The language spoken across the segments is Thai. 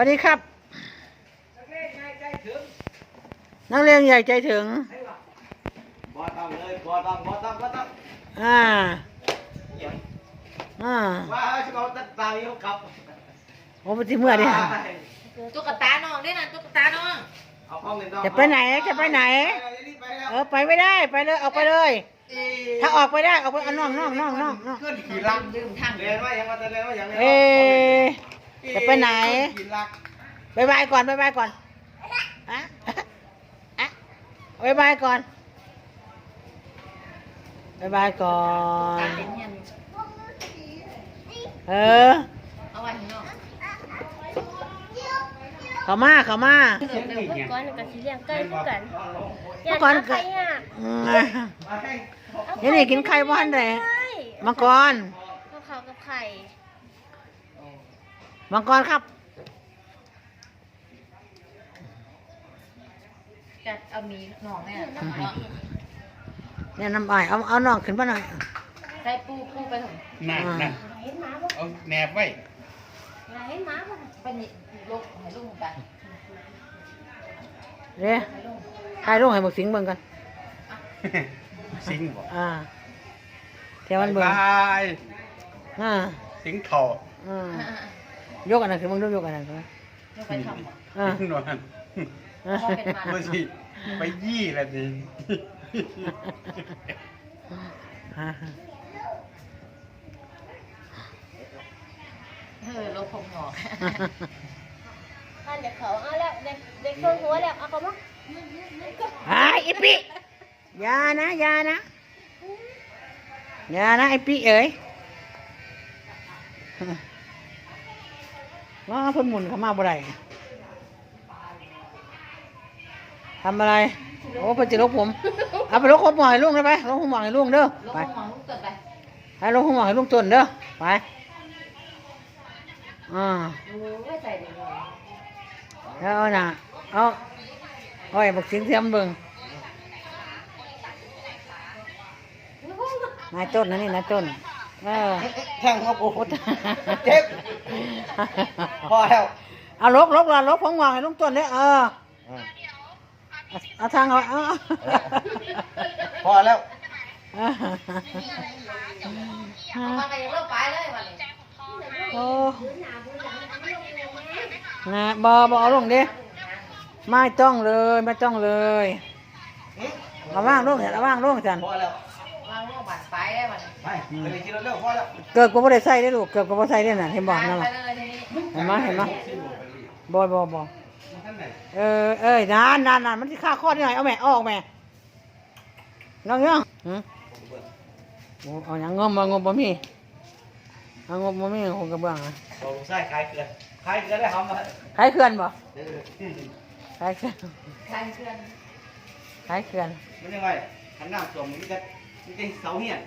วัสดีครับ นักเรียนใหญ่ใจถึง บ่ต้องเลยบ่ต้องบ่ต้องบ่ต้องอ่าอย่างอ่าว่าสิเอาตัดตาอยู่กับโอ้ปฏิเมื่อดิตุ๊กตาน้องด้วยนะตุ๊กตาน้องเอาห้องเงินดอกจะไปไหนจะไปไหนไปแล้วเออไปไม่ได้ไปเลยออกไปเลย ถ้าออกไปได้ออกไปเอาน้องน้องน้องน้องน้องขึ้นขี่ลักดื่มทางเรียนว่ายังว่าจะเรียนว่ายังเอ๊ะ จะไปไหนขี่ลักบายบายก่อนบายบายก่อนอะอะบายบายก่อนบายบายก่อนตาเป็นเงี้ยเออ เอาไว้ข้างนอกเขามาเขามา เดี๋ยวเดี๋ยวเมื่อก่อนก็สิเลี้ยงไก่คือกันเมื่อก่อนยาก็ไก่อะอืมเดี๋ยวนี้กินไข่บ้านไหนไข่มังกรข้าวขาวกับไข่ มังกรครับ จะเอามีน้องแม่เนาะเนี่ยน้ำอ้อยเอาเอาน้องขึ้นมาหน่อยใส่ปูปูไปถึงหนั่นนั่นเห็นหมาบ่เอาแนบไว้เห็นหมาบ่ไปนี่ลูกให้ลูกไปเด้ถ่ายรูปให้บักสิงเบิ่งกันสิงบ่อ่าเที่ยวมันเบิ่งบายอ่าสิงเข่าอืม ยกอันนั้นขึ้นมึงดูยกอันนั้นขึ้นมาลูกไปทำอ่าสิงนอนพ่อเป็นมาบ่สิไปยี่ละดิอ่าเออลูกผมหงอกท่านเด็กเขาเอาแล้วเด็กเด็กส่งหัวแล้วเอาเขามาไอ้อีปิอย่านะอย่านะอย่านะไอ้ปิเอ๋ย ว่าเพิ่นหมุนเข้ามาบ่ได้ทำอะไร โอ้เพิ่นจะลกผม เอาไปลกผมหมอให้ลุงได้ไปลกผมหมอให้ลุงเด้อลูกไปผมหงอกลูกเกิดไปให้ลกผมหมอให้ลุงต้นเด้อ ไป อ่าโอ้ยใส่ดีเลยแล้วเอาน่ะเอาเอาไอ้บักสิงเทียมเบิ่งนายต้นนะนี่นายต้น เออแทงเขากูเจ็บพอแล้วเอาลบลบละลบของวางให้ลุงต้นเนี่ยเออเอาเอาทางเอาเอาพอแล้วเอามาไปยังเลิกไปเลยวันนี้โอ้นะบอบเอาลงเด้ไม่ต้องเลยไม่ต้องเลยเอาว่างลงเนี่ยเอาว่างลงจันพอแล้ว เลยกินเร็วๆพอแล้วเกิดกูไม่ได้ใส่ได้ลูกเกิดกูไม่ใส่ได้น่ะเห็นบอกนั่นไปล่ะเลยทีนี้เห็นไหมเห็นไหมบอยบอบอท่านไหนเออเอ้ยนานนานนานมันที่ฆ่าข้อที่ไหนเอาแม่เอาออกแม่น้องเงี้ยหืมโอ้เอาอย่างงมมางมบ่มีเอางมบ่มีคงกระเบื้องอะเราใส่คลายเกลือคลายเกลือได้หอมมาใครเขื่อนบ่เออใครเขื่อนใส่เพื่อนใครเขื่อนมันยังไงขันน้ำจมมันจะมันจะเสาเหี้ยน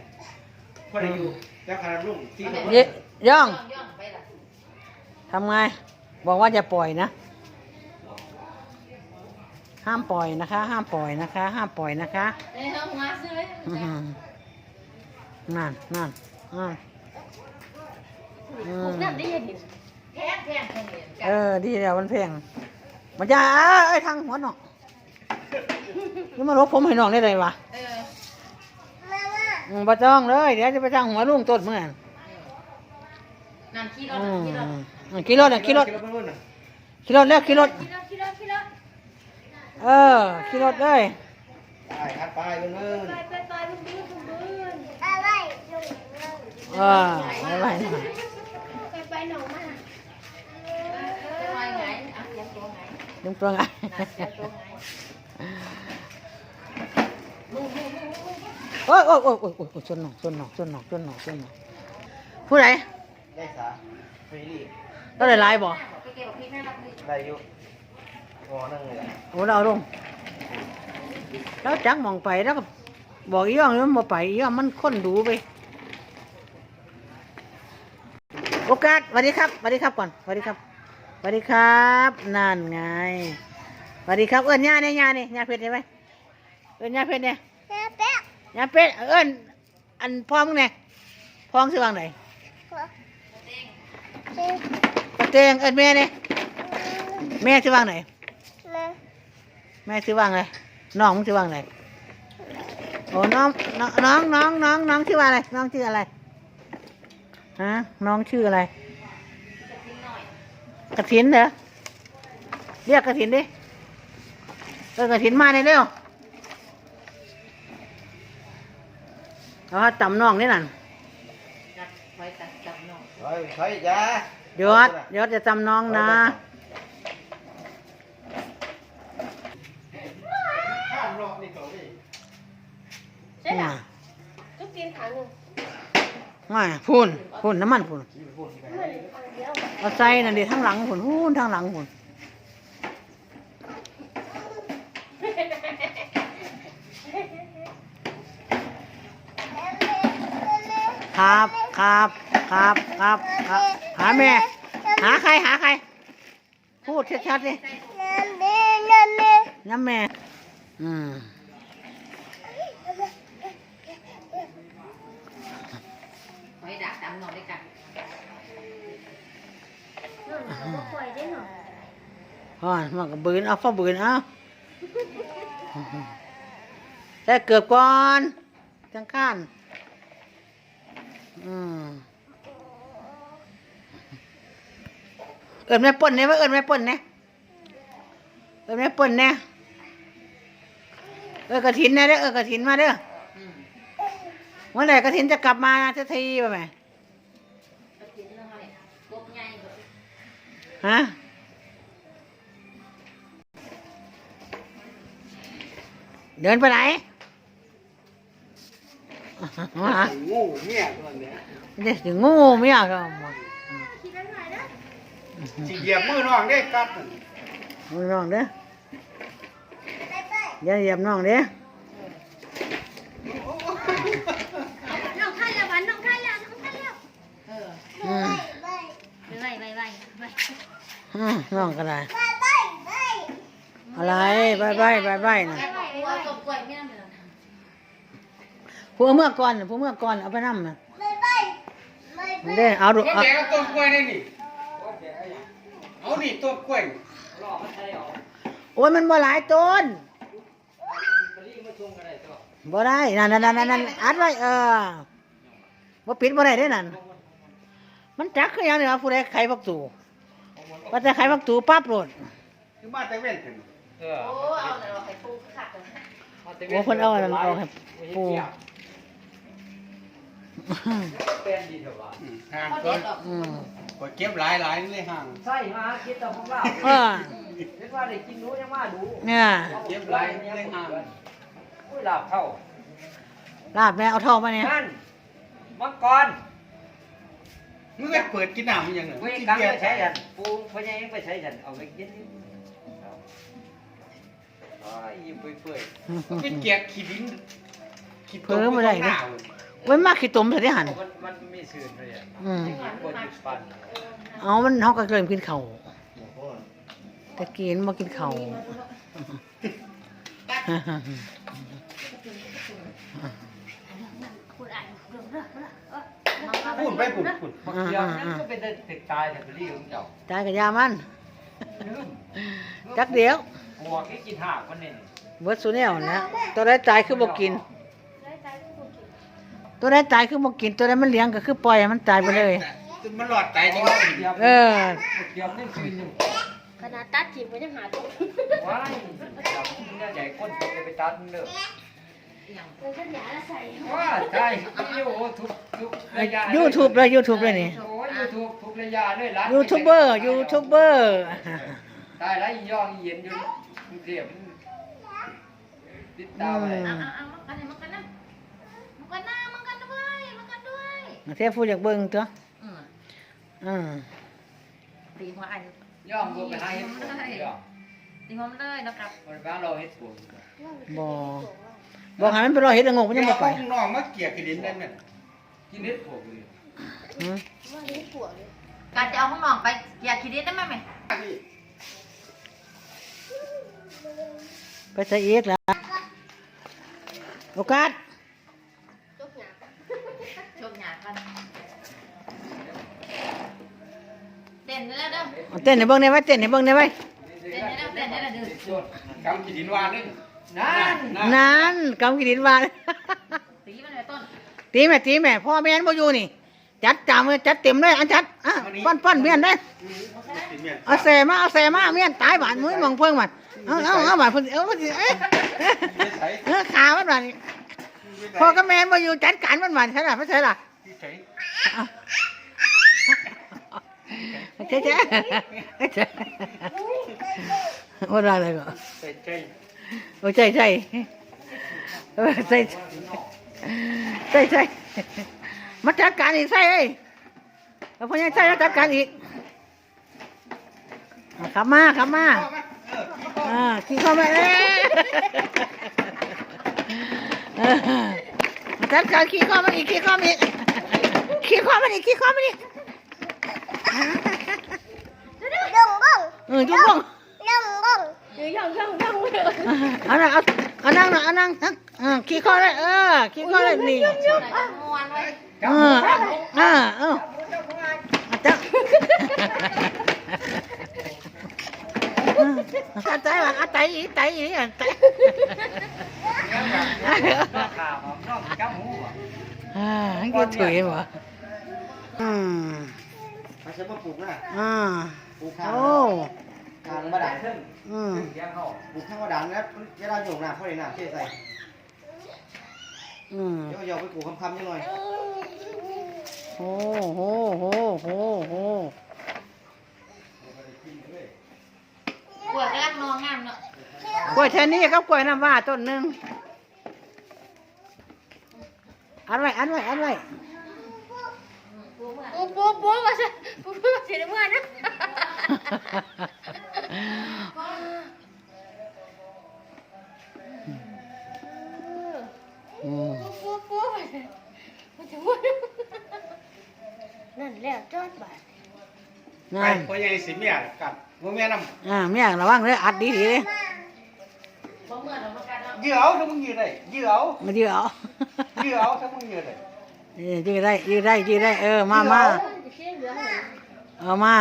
พอได้อยู่แล้วขนาดรุ่งที่มันเยย่องย่องไปละทำไง บอกว่าอย่าปล่อยนะ ห้ามปล่อยนะคะ ห้ามปล่อยนะคะ ห้ามปล่อยนะคะเอ้ยเอามาซื้อเลยอื้อหือนั่นนั่นอ่าอืผมมนั่นได้ยินแพงแพงแพงเลยเออดีแล้วมันแพงมันจะเอ้ยทางหัวหนอกนี่มาลบผมให้น้องได้เลยวะเอออืม บ่จ้องเลย เดี๋ยวจะไปทางหัวลุงต้นเมื่อนั้นนั่นขี้รถอืมขี้รถอืมขี่รถน่ะขี่รถขี่รถไปนู่นน่ะขี่รถแล้วขี่รถคิดแล้วคิดแล้วคิดแล้วเออขี่รถเลยไปคัดไปนู่นไปไปไปบุ้งบื้นบุ้งบื้นอะไรเออไม่ไหวหน่อยไปไปหนองมาจะมาไงอะเตรียมตัวไงดึงตัวไงนะเตรียมตัวไง โอ้ยโอ้ยโอ้ยโอ้ยโอ้ยชนหนอกชนหนอกชนหนอกชนหนอกชนหนอกผู้ใดได้สาฟรีรีก็ได้ไลายบ่ไปเก็บกับพี่แม่รับดิได้อยู่งอนั่งเลยโอ้เราเอาลงแล้วจักมองไปแล้วก็บอกอีย่องนี่มันบ่ไปอีย่องมันค้นดูไป โอกาสสวัสดีครับสวัสดีครับก่อนสวัสดีครับสวัสดีครับนั่นไงสวัสดีครับเอิ้นย่าเนี่ยย่าเนี่ยย่าเพชรใช่ไหมเอิ้นย่าเพชรเนี่ยแป๊ะแป๊ะ ย่าเพชรเอิ้นอันพ่อมึงเนี่ยพ่อมึงสิวางไหนเต้ปะเตงเอิ้นแม่เนี่ยเแม่ชื่อว่างไหนแม่แม่ชื่อว่างอะไรน้องมึงชื่อว่างไหนโอ้น้องน้องน้องน้องน้องน้องชื่อว่าอะไร น้องชื่ออะไรฮะน้องชื่ออะไรกระถินเหรอเรียกกระถินดิเออกระถินมาเลยเร็ว เอาจำน้องนี่นั่นจับไว้ตัดจับน้องเฮ้ยเฮ้ยอยายศยศจะจำน้องนะข้ามรอบนี่เขาดิใช่หรอจุกกินถังหนึ่งไม่พูนพูนน้ำมันพูนที่ไปพูดที่ไหนมันถังเดียวเอาใส่นั่นดิทั้งหลังพูนพูนทั้งหลังพูน ครับครับครับครับครับหาแม่ หาใครหาใคร พูดชัดๆดิน้ำแม่น้ำแม่น้ำแม่ อืมไว้ดักจับน้องด้วยกันน้องปล่อยได้หรออ๋อมันก็บืนเอาฟ้าบืนเอาแต่เกือบก่อนจังข้าน อืมเอิญแม่ป่นเนี่ยว่าเอิญแม่ป่นเนี่ยเอิญแม่ป่นเนี่ยเออกระถินนะเด้อเออกระถินมาเด้ออืมเมื่อไหร่กระถินจะกลับมาสักทีป่ะแม่ก็กินแล้วให้กบใหญ่แบบฮะเดินไปไหนมา งูเมียตัวเนี้ยเด็กถึงงูไม่อยากเอามาคิดอะไรนะสิเหยียบมือน้องได้กัดนั่นมือน้องเด้อไปไปอย่าเหยียบน้องเด้อน้องท่านแล้ววันน้องท่านแล้วน้องท่านแล้วเอออืมไปไปไปไปไปอืมน้องก็ได้ไปไปไปอะไรบายบายบายบายนะแม่บอกว่ากบกล้วยไม่น่าเหมือน ผู้เอาเมื่อก่อนผู้เมื่อก่อนเอาไปนั่มนะไปไปไปเด้อเอาดูก็เอาแกเอาต้นกล้วยนี่นี่เอานี่ต้นกล้วยโอ้ยมันบ่หลายต้นบ่ได้นั่นนั่นนั่นนั่นอัดไว้เออบ่ปิดบ่ได้เด้อนั่นมันจักคือหยังนี่วะผู้ใดไขบักตูว่าแต่ไขบักตูปั๊บโลดคือมาแต่เว้นถึงโอ้เอาแต่เราไข่ปูขัดเลยโอ้เพิ่นเอาอันนั้นเอาให้ปู อืมห่างพอก่เด็อนดออกอืมก็เก็บหลายหลายๆเลยห่างใช่มาคิดแต่ของเราเออคิดว่าได้กินหนูยังมาดูเนี่ยเก็บหลายเลยห่างอุ้ยหลับเข้าลาบแม่เอาทองมาเนี่ยนั่นมังกรมึงไปเปิดกินน้ำมันยังไงเว้ยกังไปใช้ยันปูพญายังไปใช้ยันเอาไปกินนี่โอ้ยยิ้มเปื่อยเป็นเกียกขี้ดินขี้ตกเพิ่มมาได้หเด้น้าอ ไว้มากขี้ตุ่มเถอะที่หันๆมันมันมีสื่อเลยอะอืมกินบนยุดปันเอามันเฮาก็เริ่มกินข้าวแต่กินบ่กินข้าวคุณอ่านเรื่องเรื่องพูดไปพูดพูดบางทีนั่นก็เป็นติดตายแต่เป็นเรื่องของเจ้าตายกับยามันลืมจักเดียวกลัวแค่กินหักมันเนี่ยเบิดสุแนวนะตัวใดตายคือบ่กิน ตัวใดตายคือบ่กินตัวใดมันเลี้ยงก็คือปล่อยให้มันตายไปเลย มันหลอดใจจริงเออ เดี๋ยวนี่คืนนึงขนาดตัดถิ่นมันยังหาตัวว้ายเนี่ยใหญ่ก้นตกไปตัดเด้อมันก็หยาละใส่ว่าใช่ยูทูบทุกระยะ YouTube เลย YouTube เลยนี่โอ้ยยูทูบทุกระยะด้วยร้านยูทูบเบอร์ยูทูบเบอร์ตายแล้วอีย่องอีเย็นอยู่เรียบติดตามไปเอาเอาเอามากันเลยมากันนะมากันนะ เทพผู้อยากเบิ่งตัวอืมอืมตีหัวอันย่องก็ไปให้เฮ็ดผมย่องตีหัวมันเลยนะครับมันบ้าเราเฮ็ดผมบ่บอกให้มันไปรอเฮ็ดละงงมันยังบ่ไปน้องมาเกียกขี้ดินนั่นน่ะกินเฮ็ดผมเลยอืมว่าเลี้ยงผัวเลยการจะเอาห้องนอนไปอยากคิดได้ไหมแม่ไปซะอีกล่ะโอกาส ต้นแล้วเด้อเอาเต้นให้เบิ่งได้ไหมเต้นให้เบิ่งได้ไหมเแล้วแต่เนี่ยแหละเด้อโยนกำกินดินวานนี่นั่นนั่นกำกินดินวานตีมันเลยต้นตีแม่ตีแม่พ่อแม่นบ่อยู่นี่ จัดจามเลยจัดเต็มเลยอันจัดอะป้อนป้อนเมียนได้กินเมียนเอาเสมาเอาเสมาเมียนตายบาดมือมองเพิ่งบาดเอาเอาเอาบาดเพิ่นเอาเพิ่นสิเอ้ยเออขามันบาดนี่พ่อกับแม่นบ่อยู่จัดการมันบาดใช่ล่ะไม่ใช่ล่ะที่ ใช้เจ๊เจ๊เจ๊ว่าอะไรก็ใส่ใจโอ้ใช่ใช่ใช่ใช่ใช่มาจัดการอีกใช่เอ้ยแล้วพ่อยังใช่แล้วจัดการอีกขับมาขับมาอ่าขี่เข้ามาเอ้ยเอมาจัดการขี่เข้ามาอีกขี่เข้ามาอีกขี่เข้ามาอีกขี่เข้ามาอีก เออจุ๊บบ้ง Đừng bông Đừng bông Đừng bông เอานั่งเอาเอานั่งนะเอานั่งนั่งเออขี่เข้าเลยเออขี่เข้าเลยนี่ไหนจะมวนไว้เออเออเอออาจจะอาใจว่ะอาใจอีใจอีอาใจขาหอมน้องกำหูอะอ่าให้กินถุยบ่อืมมาใช้มาปลูกนะอ่า ปลูกข้างโอ้ทางมาด่างขึ้นอืมเลี้ยงเขาปลูกข้างมาด่างนะเวลาโยงหน้าเขาเลยหน้าเจ๊ใส่อืมเดี๋ยวเอายอไปปลูกคำๆยังหน่อยโอ้โหโหโหโหปวดกำลังนอนงามเนาะกล้วยแทนนี้กับกล้วยน้ำว้าต้นหนึ่งอันไว้อันไว้อันไว้ Bố bố bố mà sao Bố bố mà chỉ được mưa nữa อืม Bố bố mà Mà chỉ mưa nữa Nần leo chót bà ไปนั่นพ่อใหญ่สิเมียกับพ่อแม่นำอ่าเมียระวังเลยอัดดีดีเลยบ่เมื่อเรามากันเนาะยื้อเอาถ้ามึงยื้อได้ยื้อเอามายืดเอายื้อเอาถ้ามึงยื้อได้เออยืดได้ยืดได้ยืดได้เออมามา Chỉ kia nữa hả เอามา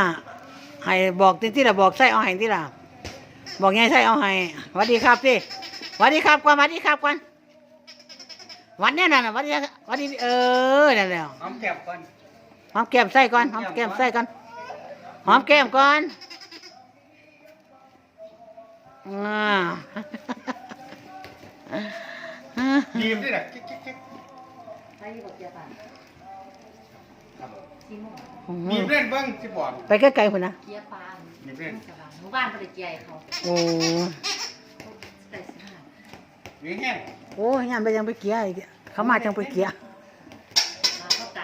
ให้บอกที่ที่ละบอกใส่เอาให้ที่ละบอกไงใส่เอาให้หวัสดีครับสิหวัสดีครับก่อนหวัสดีครับก่อนหวันเนี้ยน่ะหวัสดีหวัสดีเออนั่นแหละหอมแก้มก่อนหอมแก้มใส่ก่อนหอมแก้มใส่ก่อนหอมแก้มก่อนอ่าบีมด้วยนะกิ๊กกิ๊กกิ๊กไป อยู่กับเจ้าป่าซีโม่บีมเล่นเบิ้งสิบอกไปใกล้ๆคนนะเกียร์ปลาบีมเล่นหมู่บ้านบ่ได้เกียร์ให้เขาโอ้ได้สิหาบีมแห้งโอ้ยยามไปยังไปเกลียอีกเขามาจังไปเกลียมาเข้าใจ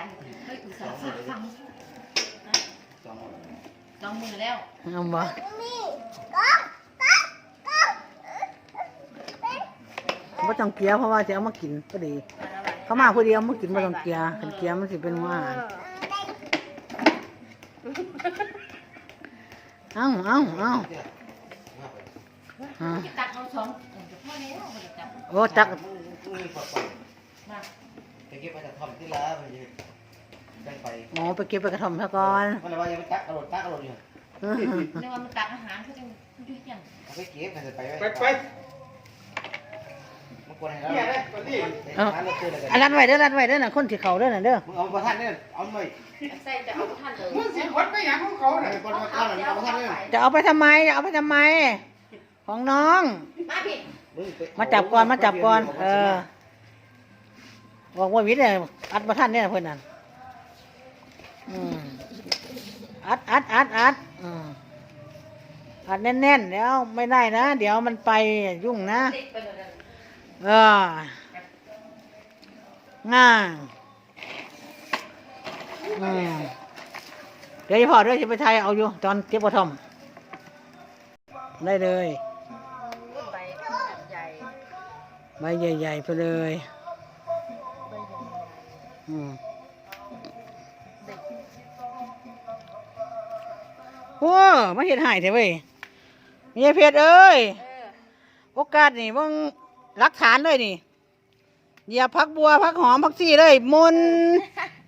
เฮ้ยอุตส่าห์ฟังสองคนลองมือแล้วเอาบ่ Mì Có Có Có บ่ต้องเกลียเพราะว่าจะเอามากินก็ดีเขามาผู้เดียวมากินบ่ต้องเกลียคันเกลียมันสิเป็นหัวอาหาร เอ้าเอ้าเอ้าอ่าตักเอาสองเออจะพ่อแล้วบ่ได้จับโอ้ตักมึงปล่อยมาไปเก็บไปจะทำที่ละมันจะได้ไปหมอไปเก็บไปกระท่อมซะก่อนมันเลยว่าจะไปตักอร่อยตักอร่อยอยู่อื้อหือนึกว่ามันตักอาหารเขาจังอยู่ยังเอาไปเก็บกันจะไปไปไป มันกวนให้เราร้านเราเจออะไรกันอันนั้นไว้เด้อรันไว้เด้อน่ะคนที่เขาเด้อน่ะเด้อมึงเอาประทัดเนี่ยเอาหน่อยใส่จะเอาท่านเลยมึงสิวัดไปอย่างของเขาเอาน่ะไปบนมาก้อนเอาประทัดเนี่ยจะเอาไปทำไมจะเอาไปทำไม ของน้อง มาพี่มาจับก่อนมาจับก่อนเออบอกว่าวิทย์เนี่ยอัดประทันเนี่ยเพื่อนนั่นอืมอัดอัดอัดอัดอืมอัดแน่นๆเดี๋ยวไม่ได้นะ เดี๋ยวมันไปยุ่งนะ ติดไปเลย เออง่าอืมเดี๋ยวจะพอด้วยจะไปไทยเอาอยู่ ตอนเก็บกระท่อมได้เลย Bảy Dày ใบใหญ่ๆไปเลยอืมโอ้มาเห็นหายเถอะเว้ยมีเพชรเอ้ย โอกาสนี่เบิ่ง หลักฐานเลยนี่อย่าพักบัวพักหอมพักซี่เลยมน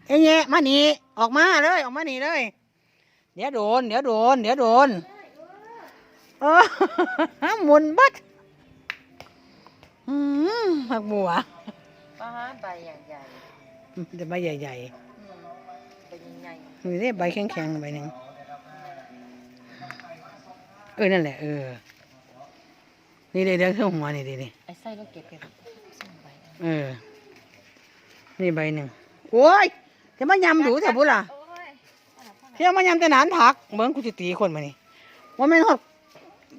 เอ้ยแยะมานี่ออกมาเลยออกมานี่เลย เดี๋ยวโดน เดี๋ยวโดน เดี๋ยวโดนเออหมุนบัดอืมผักบัวป้าใบใหญ่ใหญ่แต่ใบใหญ่ใบใหญ่ๆนี่ได้ใบแข็งๆใบหนึ่งเออนั่นแหละเออ นี่เลยเดี๋ยวเครื่องหัวนี่ดินี่ไอ้ไส้เราเก็บเก็บส่งใบเออ นี่ใบหนึ่งโอ้ยจะมายำดูแต่บุล่ะโอ้ยเที่ยวมายำแต่หนานผักเบิ้งกูจะตีคนมานี่ว่าแม่นหด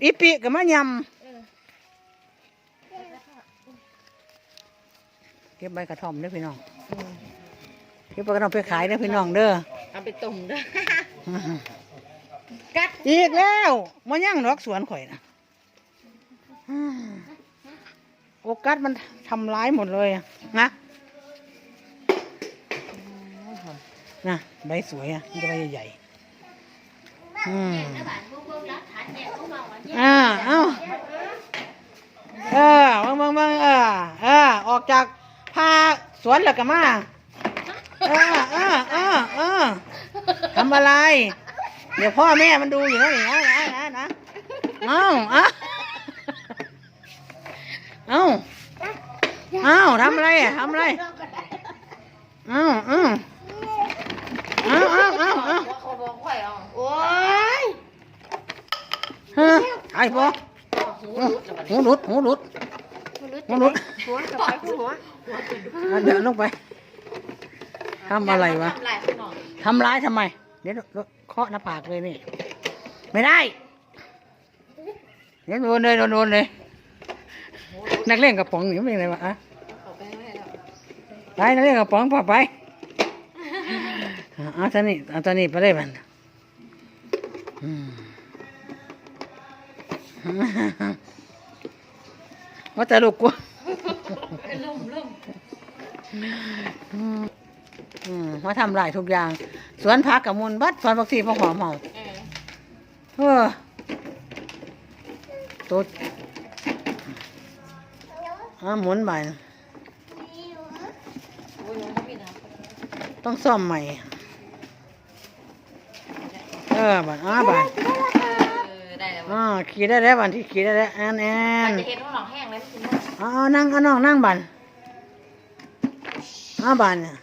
อีปีกับมายำเก็บใบกระท่อมเด้อพี่น้องเก็บใบกระท่อมไปขายเด้อพี่น้องเด้อเอาไปต้มเด้อกัดอีกแล้วมาย่างดอกสวนข่อยนะอืม โอกัสมันทำร้ายหมดเลยนะนะใบสวยอะใบใหญ่ๆอืมอ่าเอ้าเออมึงมึงมึงเออเออออกจากพาสวนแล้วก็มาเออเออเออเออทำอะไร เดี๋ยวพ่อแม่มันดูอยู่นะนี่นะนะนะนะเอ้าอ้า เอ้าเอ้าทำอะไรอะทำอะไรเอ้าเอ้าเอ้าเอ้าเอ้าเอ้าเขาบอกข่อยเอาโอ้ยฮะไอ้พ่อหูหลุดหูหลุดหูหลุดหัวกับไปหัวอะเดี๋ยวลงไปทำอะไรวะทำลายข้างนอกทำร้ายทำไม เดี๋ยวเคาะหน้าผากเลยนี่ ไม่ได้ เดี๋ยวโดนเลยโดนโดนเลย นักเล่นกระป๋องหนีไม่เป็นไรวะออกไปไม่แล้วไปนักเล่นกระป๋องพอไปเอาตอนนี้เอาตอนนี้ไปเลยมันอืมว่าแต่ลูกกูลุ่มล่มมาทำหลายทุกอย่าง สวนผักกับมูลบัดสวนผักชีผักหอมเฮาเออเออตัว อ่าหมุนใบนะโอ้ยน้องพี่นะต้องซ่อมใหม่ เออบัดอ่าบัดเออได้แล้วอ่าขี่ได้แล้วบัดที่ขี่ได้แล้วแอนแอมันนจะเห็นว่าหนองแห้งเลยคุณเอ๋อานั่งเอาน้องนั่งบัดอ่าบัดเนี่ย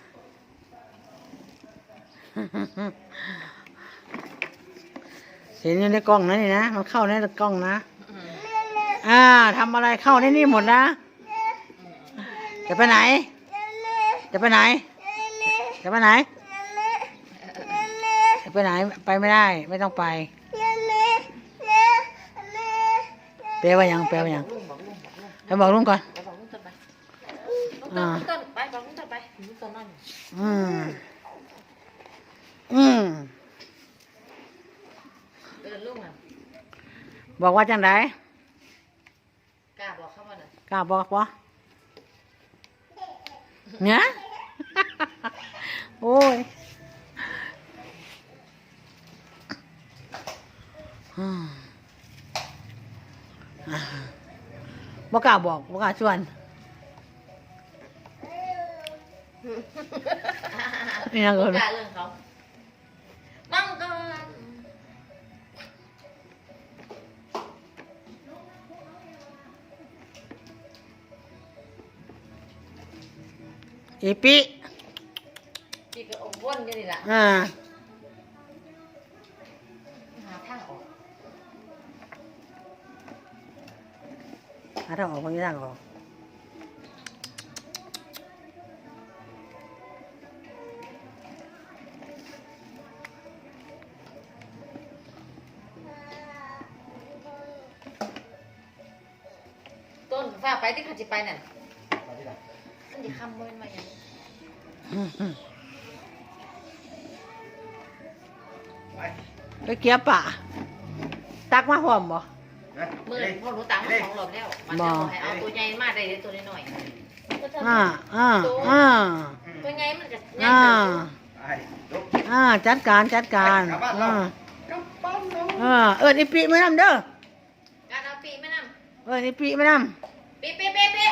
เห็นอยู่ในกล้องนะนี่นะ มันเข้าในกล้องนะ อ่าทำอะไรเข้าในนี่หมดนะ จะไปไหน จะไปไหน จะไปไหน จะไปไหน ไปไม่ได้ ไม่ต้องไปแปลว่าหยังแปลว่าหยังลุงบอกลุงบอกลุงให้บอกลุงก่อนไปบอกลุงต้นไปลุงต้นลุงต้นไปบอกลุงต้นไปลุงต้นนั่นอืมอืมเออลุงอะบอกว่าจังไดกล้าบอกเข้ามาหน่อยกล้าบอกปะ เนี่ยโอ้ยอืมอ่าบอกกล้าบอกบอกกล้าชวนนี่ยังกเกินล้าเรื่องเขา อีปิพี่ก็อมวนกันนี่แหละอ่าหาทางออกหาทางออกคนนี้ทางออกต้นฟ้าไปที่เขาจะไปนั่น มันจะคำมันมาอย่างนี้ไปไปเกียบป่าตักมาพร้อมบ่นะมือพวกหนูตังค์มาสองรอบแล้ว มันจะบอกให้เอาตัวใหญ่มาได้เลยตัวน้อยอ่า อ่าอ่าๆตัวใหญ่มันจะใหญ่อ่าเกินไปยกอ่า จัดการจัดการกลับบ้านเราอ่าอ่าเอิญอีปีไม่นำเด้อ การเอาปีไม่นเอิญอีปีไม่นำปีปีปีปี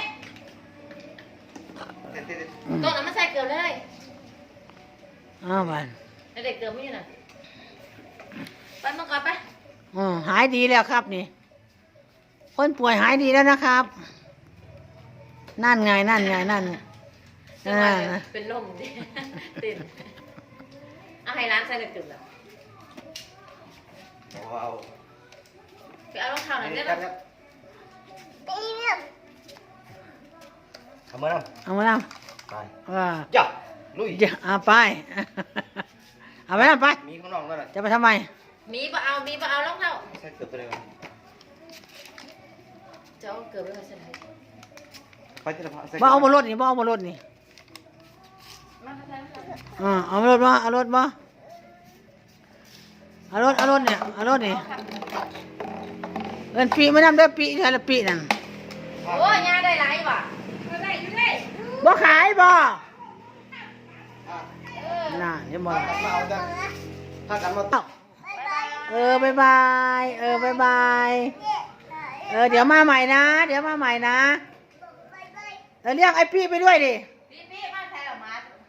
เด็ดำ ต้นนั้นมาใส่ เกลือเลยอ้าวบันเด็กเกลือไม่อยู่น่ะไปมังกรไปอืมหายดีแล้วครับนี่เคนป่วยหายดีแล้วนะครับ นั่นไงนั่นไงนั่นไงจังหวะเนี่ยเป็นลมดิตื่นเอาให้ร้านใส่เด็กตื่นแล้วเอาเอาไปเอารองเท้าหน่อยได้ครัปะบครับตีเนี่ยทำมาแล้วเอามาแล้ว ไปว่าจ้าลุยจะเอาไป เอาไปแล้วไป มีข้างนอกแล้วน่ะจะไปทำไม มีปะเอา มีปะเอารองเท้าใส่เกือบไปเลยจะเอาเกือบไปไว้ใส่ไหนไปที่ละพักใส่บ่เอาบนรถนี่บ่เอาบนรถนี่มาค่ะท่านค่ะอ่าเอารถมาเอารถมาเอารถเอารถเนี่ยเอารถนี่เอินปีไม่นำเด้อปีใช่ละปีนั่นโอ้ยยาได้หลายว่ะได้อยู่ได้ บ่ขายบ่น่ะเออน่ะเดี๋ยวบ่พากันมาเอาจ้ากันมาเออบายบาย เออบายบาย เออเดี๋ยวมาใหม่นะ เดี๋ยวมาใหม่นะ เออเรียกไอ้ปีไปด้วยดิ